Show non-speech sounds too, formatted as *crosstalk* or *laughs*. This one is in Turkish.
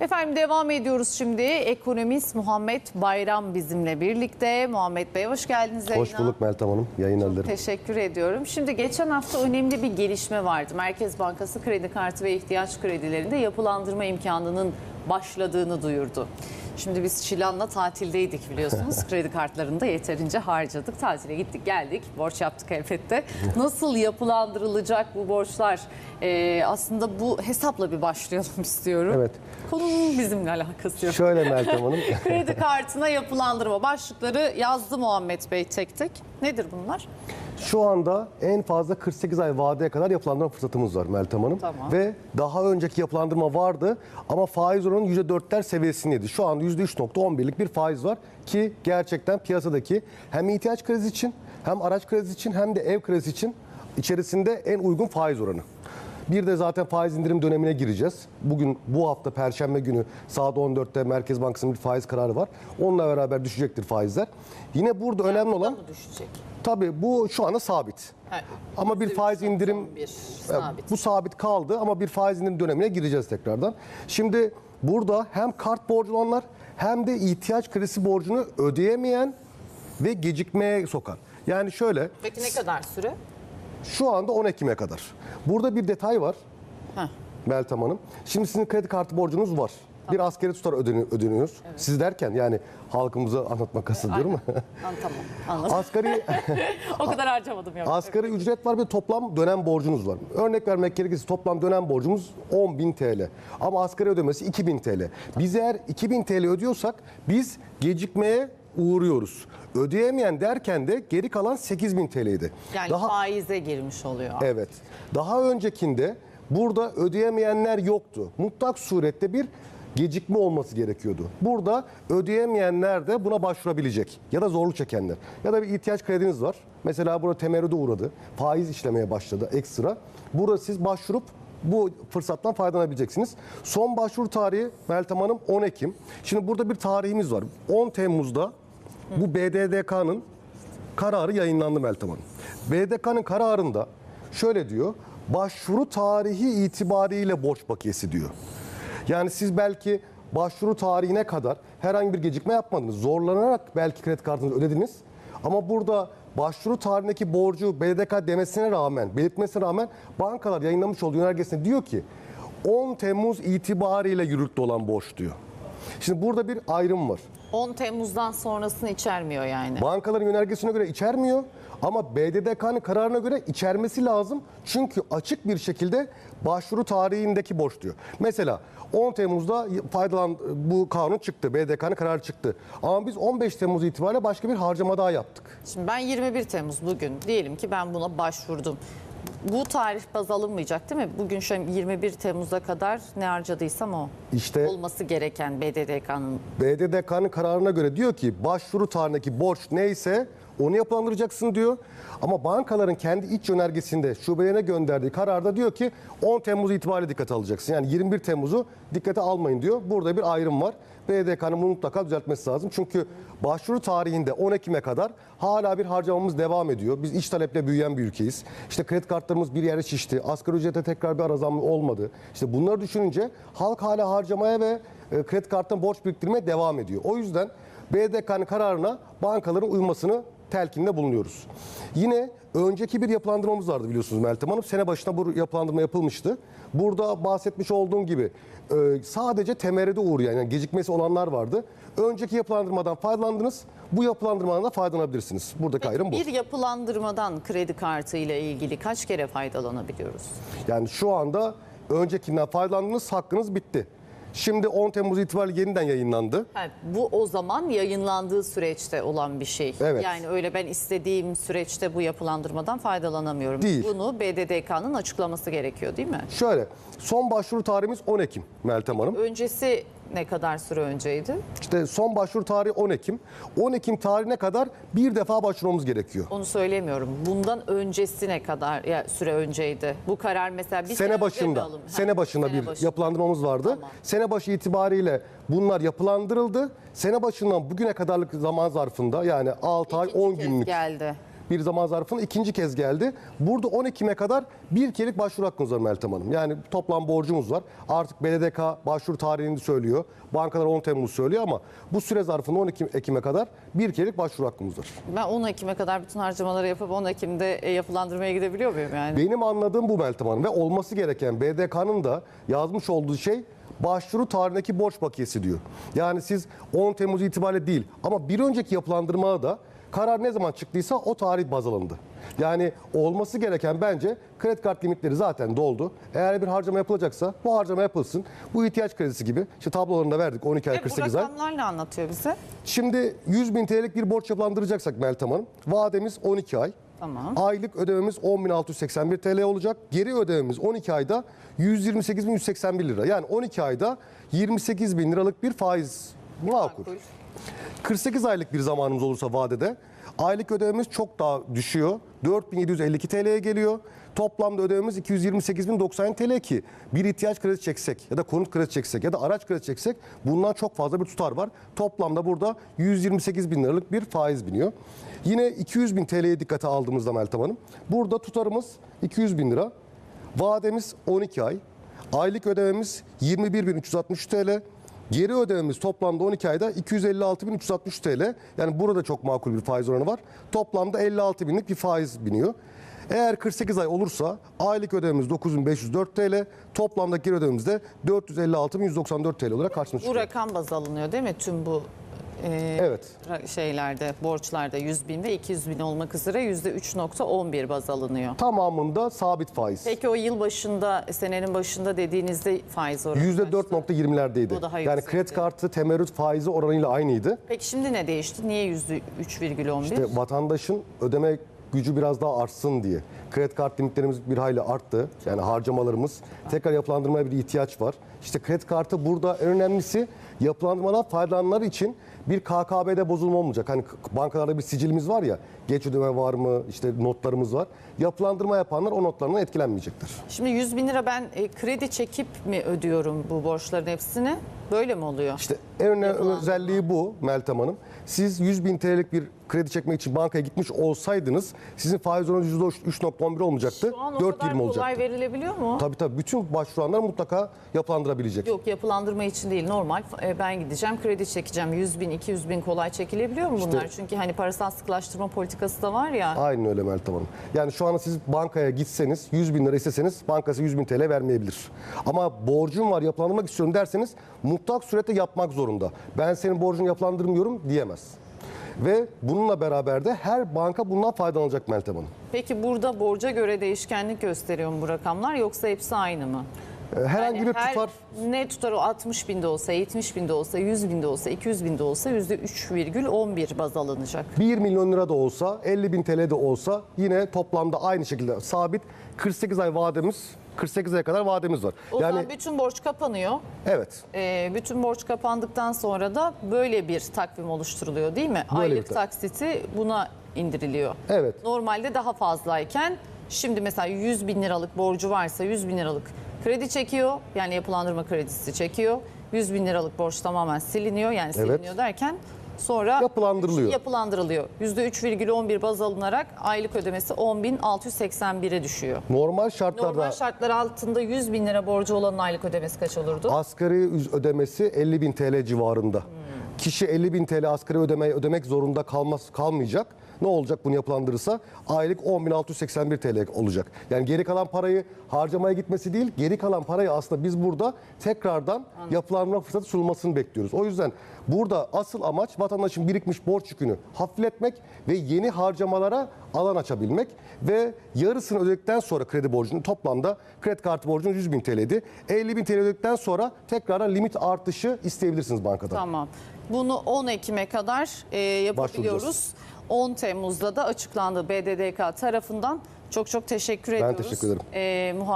Efendim devam ediyoruz şimdi. Ekonomist Muhammed Bayram bizimle birlikte. Muhammed Bey hoş geldiniz yayına. Hoş bulduk Meltem Hanım. Yayın ederim. Teşekkür ediyorum. Şimdi geçen hafta önemli bir gelişme vardı. Merkez Bankası kredi kartı ve ihtiyaç kredilerinde yapılandırma imkanının başladığını duyurdu. Şimdi biz Şilan'la tatildeydik biliyorsunuz. *laughs* Kredi kartlarını da yeterince harcadık. Tatile gittik geldik. Borç yaptık elbette. Nasıl yapılandırılacak bu borçlar? Ee, aslında bu hesapla bir başlayalım *laughs* istiyorum. Evet. Konunun bizimle alakası yok. Şöyle Meltem Hanım. *laughs* Kredi kartına yapılandırma başlıkları yazdı Muhammed Bey tek tek. Nedir bunlar? Şu anda en fazla 48 ay vadeye kadar yapılandırma fırsatımız var Meltem Hanım. Tamam. Ve daha önceki yapılandırma vardı ama faiz oranı %4'ler seviyesindeydi. Şu anda %3.11'lik bir faiz var ki gerçekten piyasadaki hem ihtiyaç kredisi için hem araç kredisi için hem de ev kredisi için içerisinde en uygun faiz oranı. Bir de zaten faiz indirim dönemine gireceğiz. Bugün bu hafta Perşembe günü saat 14'te Merkez Bankası'nın bir faiz kararı var. Onunla beraber düşecektir faizler. Yine burada önemli olan düşecek? Tabii bu şu anda sabit. Evet. Ama bir faiz indirim Bir sabit. bu sabit kaldı ama bir faiz indirim dönemine gireceğiz tekrardan. Şimdi burada hem kart borcu olanlar hem de ihtiyaç kredisi borcunu ödeyemeyen ve gecikmeye sokar. Yani şöyle Peki ne kadar süre? şu anda 10 Ekim'e kadar. Burada bir detay var Heh. Meltem Hanım. Şimdi sizin kredi kartı borcunuz var. Bir askeri tutar ödeni- ödeniyoruz. Siz derken yani halkımıza anlatmak kastediyorum. An, tamam anladım. Asgari *laughs* o kadar harcamadım ya. Asgari ücret var ve toplam dönem borcunuz var. Örnek vermek gerekirse toplam dönem borcumuz 10.000 TL. Ama asgari ödemesi 2.000 TL. Biz eğer 2.000 TL ödüyorsak biz gecikmeye uğruyoruz. Ödeyemeyen derken de geri kalan 8.000 TL'ydi. Yani Daha faize girmiş oluyor. Evet. Daha öncekinde burada ödeyemeyenler yoktu. Mutlak surette bir gecikme olması gerekiyordu. Burada ödeyemeyenler de buna başvurabilecek ya da zorluk çekenler. Ya da bir ihtiyaç krediniz var. Mesela burada temerrüde uğradı. Faiz işlemeye başladı ekstra. Burada siz başvurup bu fırsattan faydalanabileceksiniz. Son başvuru tarihi Meltem Hanım 10 Ekim. Şimdi burada bir tarihimiz var. 10 Temmuz'da bu BDDK'nın kararı yayınlandı Meltem Hanım. BDK'nın kararında şöyle diyor. Başvuru tarihi itibariyle borç bakiyesi diyor. Yani siz belki başvuru tarihine kadar herhangi bir gecikme yapmadınız. Zorlanarak belki kredi kartınızı ödediniz. Ama burada başvuru tarihindeki borcu BDK demesine rağmen, belirtmesine rağmen bankalar yayınlamış olduğu yönergesinde diyor ki 10 Temmuz itibariyle yürürlükte olan borç diyor. Şimdi burada bir ayrım var. 10 Temmuz'dan sonrasını içermiyor yani. Bankaların yönergesine göre içermiyor ama BDDK'nın kararına göre içermesi lazım. Çünkü açık bir şekilde başvuru tarihindeki borç diyor. Mesela 10 Temmuz'da faydalan bu kanun çıktı. BDDK'nın kararı çıktı. Ama biz 15 Temmuz itibariyle başka bir harcama daha yaptık. Şimdi ben 21 Temmuz bugün diyelim ki ben buna başvurdum. Bu tarih baz alınmayacak değil mi? Bugün şu an 21 Temmuz'a kadar ne harcadıysam o. İşte Olması gereken BDDK'nın. BDDK'nın kararına göre diyor ki başvuru tarihindeki borç neyse onu yapılandıracaksın diyor. Ama bankaların kendi iç yönergesinde şubelerine gönderdiği kararda diyor ki 10 Temmuz itibariyle dikkate alacaksın. Yani 21 Temmuz'u dikkate almayın diyor. Burada bir ayrım var. BDDK'nın bunu mutlaka düzeltmesi lazım. Çünkü başvuru tarihinde 10 Ekim'e kadar hala bir harcamamız devam ediyor. Biz iç taleple büyüyen bir ülkeyiz. İşte kredi kartlarımız bir yere şişti. Asgari ücrete tekrar bir ara zam olmadı. İşte bunları düşününce halk hala harcamaya ve e, kredi karttan borç biriktirmeye devam ediyor. O yüzden BDK'nın kararına bankaların uymasını telkinde bulunuyoruz. Yine önceki bir yapılandırmamız vardı biliyorsunuz Meltem Hanım. Sene başına bu yapılandırma yapılmıştı. Burada bahsetmiş olduğum gibi e, sadece temerrüde uğrayan yani gecikmesi olanlar vardı. Önceki yapılandırmadan faydalandınız. Bu yapılandırmadan da faydalanabilirsiniz. Buradaki ayrım bu. Bir yapılandırmadan kredi kartı ile ilgili kaç kere faydalanabiliyoruz? Yani şu anda öncekinden faydalandınız hakkınız bitti. Şimdi 10 Temmuz itibariyle yeniden yayınlandı. Ha, bu o zaman yayınlandığı süreçte olan bir şey. Evet. Yani öyle ben istediğim süreçte bu yapılandırmadan faydalanamıyorum. Değil. Bunu BDDK'nın açıklaması gerekiyor değil mi? Şöyle son başvuru tarihimiz 10 Ekim Meltem Hanım. Öncesi ne kadar süre önceydi? İşte son başvuru tarihi 10 Ekim. 10 Ekim tarihine kadar bir defa başvurmamız gerekiyor. Onu söylemiyorum. Bundan öncesi ne kadar ya, süre önceydi? Bu karar mesela bir sene mi başında, alın- sene başında sene bir yapılandırmamız vardı. Tamam. Sene başı itibariyle bunlar yapılandırıldı. Sene başından bugüne kadarlık zaman zarfında yani 6 ay İkinci 10 kez günlük geldi. Bir zaman zarfında ikinci kez geldi. Burada 10 Ekim'e kadar bir kerelik başvuru hakkınız var Meltem Hanım. Yani toplam borcumuz var. Artık BDDK başvuru tarihini söylüyor. Bankalar 10 Temmuz söylüyor ama bu süre zarfında 12 Ekim'e kadar bir kerelik başvuru hakkımız var. Ben 10 Ekim'e kadar bütün harcamaları yapıp 10 Ekim'de e, yapılandırmaya gidebiliyor muyum yani? Benim anladığım bu Meltem Hanım ve olması gereken BDK'nın da yazmış olduğu şey başvuru tarihindeki borç bakiyesi diyor. Yani siz 10 Temmuz itibariyle değil ama bir önceki yapılandırmada da karar ne zaman çıktıysa o tarih baz alındı. Yani olması gereken bence kredi kart limitleri zaten doldu. Eğer bir harcama yapılacaksa bu harcama yapılsın. Bu ihtiyaç kredisi gibi. İşte tablolarında verdik 12 ay bu 48 ay. rakamlarla anlatıyor bize. Şimdi 100 bin TL'lik bir borç yapılandıracaksak Meltem Hanım vademiz 12 ay. Tamam. Aylık ödememiz 10.681 TL olacak. Geri ödememiz 12 ayda 128.181 lira. Yani 12 ayda 28 bin liralık bir faiz makul. Makul. 48 aylık bir zamanımız olursa vadede aylık ödememiz çok daha düşüyor. 4752 TL'ye geliyor. Toplamda ödememiz 228.090 TL ki bir ihtiyaç kredi çeksek ya da konut kredi çeksek ya da araç kredi çeksek bundan çok fazla bir tutar var. Toplamda burada 128 bin liralık bir faiz biniyor. Yine 200 bin TL'ye dikkate aldığımızda Meltem Hanım burada tutarımız 200 bin lira. Vademiz 12 ay. Aylık ödememiz 21.363 TL. Geri ödememiz toplamda 12 ayda 256.360 TL. Yani burada çok makul bir faiz oranı var. Toplamda 56 binlik bir faiz biniyor. Eğer 48 ay olursa aylık ödememiz 9.504 TL. Toplamda geri ödememiz de 456.194 TL olarak karşımıza Bu çıkıyor. rakam baz alınıyor değil mi? Tüm bu e, Evet. şeylerde, borçlarda 100 bin ve 200 bin olmak üzere %3.11 baz alınıyor. Tamamında sabit faiz. Peki o yıl başında, senenin başında dediğinizde faiz oranı kaçtı? %4.20'lerdeydi. Bu daha Yani yüksekti. kredi kartı temerrüt faizi oranıyla aynıydı. Peki şimdi ne değişti? Niye %3,11? İşte vatandaşın ödeme gücü biraz daha artsın diye. Kredi kart limitlerimiz bir hayli arttı. Yani harcamalarımız. Tekrar yapılandırmaya bir ihtiyaç var. İşte kredi kartı burada en önemlisi yapılandırmadan faydalananlar için bir KKB'de bozulma olmayacak. Hani bankalarda bir sicilimiz var ya, geç ödeme var mı, işte notlarımız var. Yapılandırma yapanlar o notlarından etkilenmeyecektir. Şimdi 100 bin lira ben e, kredi çekip mi ödüyorum bu borçların hepsini? Böyle mi oluyor? İşte en önemli özelliği bu Meltem Hanım. Siz 100 bin TL'lik bir kredi çekmek için bankaya gitmiş olsaydınız sizin faiz oranı %3.11 olmayacaktı. Şu an o kadar 4.20 kolay olacaktı. verilebiliyor mu? Tabii tabii bütün başvuranlar mutlaka yapılandırabilecek. Yok yapılandırma için değil normal e, ben gideceğim kredi çekeceğim 100 bin 200 bin kolay çekilebiliyor mu bunlar? Çünkü hani parasal sıkılaştırma politikası da var ya. Aynen öyle Meltem Hanım. Yani şu anda siz bankaya gitseniz 100 bin lira isteseniz bankası 100 bin TL vermeyebilir. Ama borcum var yapılandırmak istiyorum derseniz mutlak surette yapmak zorunda. Ben senin borcunu yapılandırmıyorum diyemez. Ve bununla beraber de her banka bundan faydalanacak Meltem Hanım. Peki burada borca göre değişkenlik gösteriyor mu bu rakamlar yoksa hepsi aynı mı? Ee, Herhangi Yani bir her- tutar Ne tutar o 60 binde olsa, 70 binde olsa, 100 binde olsa, 200 binde olsa %3,11 baz alınacak. 1 milyon lira da olsa 50 bin TL de olsa yine toplamda aynı şekilde sabit 48 ay vademiz 48 aya kadar vademiz var. O yani zaman bütün borç kapanıyor. evet Ee, bütün borç kapandıktan sonra da böyle bir takvim oluşturuluyor değil mi? Böyle Aylık tak- taksiti buna indiriliyor. Evet. Normalde daha fazlayken şimdi mesela 100 bin liralık borcu varsa 100 bin liralık kredi çekiyor. Yani yapılandırma kredisi çekiyor. 100 bin liralık borç tamamen siliniyor. Yani Evet. siliniyor derken sonra Yapılandırılıyor. yapılandırılıyor. %3,11 baz alınarak aylık ödemesi 10.681'e düşüyor. normal şartlarda Normal şartlar altında 100 bin lira borcu olanın aylık ödemesi kaç olurdu? asgari üz- ödemesi 50 bin TL civarında. Kişi 50 bin TL asgari ödemeyi ödemek zorunda kalmaz kalmayacak. Ne olacak bunu yapılandırırsa? Aylık 10.681 TL olacak. Yani geri kalan parayı harcamaya gitmesi değil, geri kalan parayı aslında biz burada tekrardan yapılandırma fırsatı sunulmasını bekliyoruz. O yüzden burada asıl amaç vatandaşın birikmiş borç yükünü hafifletmek ve yeni harcamalara alan açabilmek ve yarısını ödedikten sonra kredi borcunun toplamda kredi kartı borcunuz 100 bin TL'ydi. 50 bin TL ödedikten sonra tekrardan limit artışı isteyebilirsiniz bankadan. Tamam. Bunu 10 Ekim'e kadar e, yapabiliyoruz. Başvuracağız. 10 Temmuz'da da açıklandı BDDK tarafından. Çok çok teşekkür Ben ediyoruz. teşekkür ederim. E, Muhammed